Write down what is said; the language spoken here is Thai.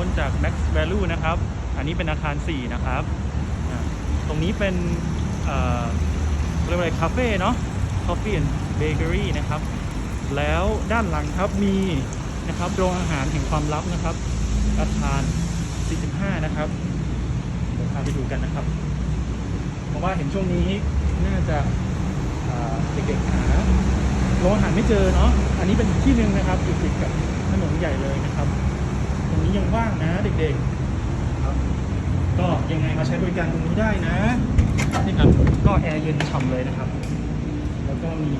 พ้นจาก Max Value นะครับ อันนี้เป็นอาคาร 4 นะครับ ตรงนี้เป็นเรียกว่าอะไรคาเฟ่เนาะ Coffee and Bakery นะครับ แล้วด้านหลังครับมีนะครับโรงอาหารแห่งความลับนะครับ อาคาร 45 นะครับ เดี๋ยวพาไปดูกันนะครับ เพราะว่าเห็นช่วงนี้น่าจะเด็กๆหาโรงอาหารไม่เจอเนาะ อันนี้เป็นที่หนึ่งนะครับอยู่ติดกับถนนใหญ่เลยนะครับ ว่างนะเด็กๆครับก็ยังไงมาใช้บริการตรงนี้ได้นะนี่ครับก็แอร์เย็นฉ่ำเลยนะครับ แล้วก็มี